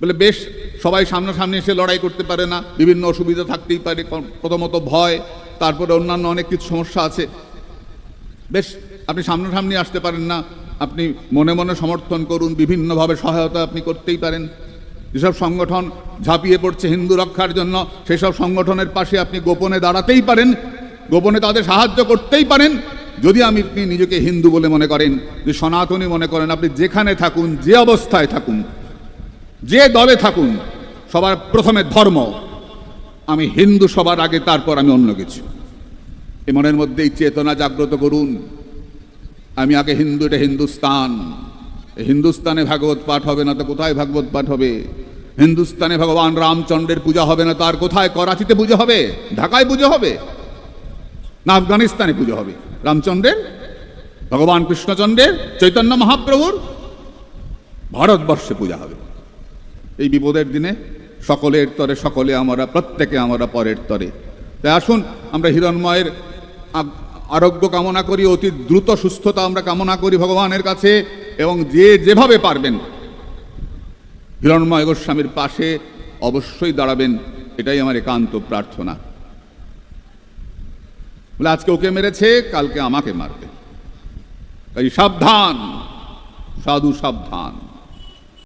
বলে, বেশ, সবাই সামনাসামনি এসে লড়াই করতে পারে না। বিভিন্ন অসুবিধা থাকতেই পারে প্রথমত ভয়, তারপরে অন্যান্য অনেক কিছু সমস্যা আছে। বেশ, আপনি সামনাসামনি আসতে পারেন না। আপনি মনে মনে সমর্থন করুন, বিভিন্নভাবে সহায়তা আপনি করতেই পারেন। যেসব সংগঠন ঝাঁপিয়ে পড়ছে হিন্দু রক্ষার জন্য, সেসব সংগঠনের পাশে আপনি গোপনে দাঁড়াতেই পারেন, গোপনে তাদের সাহায্য করতেই পারেন। যদি আমি আপনি নিজেকে হিন্দু বলে মনে করেন যে সনাতনী মনে করেন, আপনি যেখানে থাকুন, যে অবস্থায় থাকুন যে দলে থাকুন, সবার প্রথমে ধর্ম। আমি হিন্দু সবার আগে, তারপর আমি অন্য কিছু। এ মনের মধ্যে এই চেতনা জাগ্রত করুন। আমি আগে হিন্দু, এটা হিন্দুস্তান। হিন্দুস্তানে ভাগবত পাঠ হবে, না তো কোথায় ভাগবত পাঠ হবে? হিন্দুস্তানে ভগবান রামচন্দ্রের পূজা হবে, না তার কোথায় করাচিতে পুজো হবে? ঢাকায় পুজো হবে? না আফগানিস্তানে পুজো হবে? রামচন্দ্রের? ভগবান কৃষ্ণচন্দ্রের? চৈতন্য মহাপ্রভুর? ভারতবর্ষে পূজা হবে। এই বিপদের দিনে সকলের তরে, সকলে আমরা, প্রত্যেকে আমরা পরের তরে। তাই আসুন, আমরা হিরণময়ের আরোগ্য কামনা করি, অতি দ্রুত সুস্থতা আমরা কামনা করি ভগবানের কাছে, এবং যে যেভাবে পারবেন। হিরণময় গোস্বামীর পাশে অবশ্যই দাঁড়াবেন, এটাই আমার একান্ত প্রার্থনা। বলে, আজকে ওকে মেরেছে, কালকে আমাকে মারবে। তাই সাবধান, সাধু সাবধান।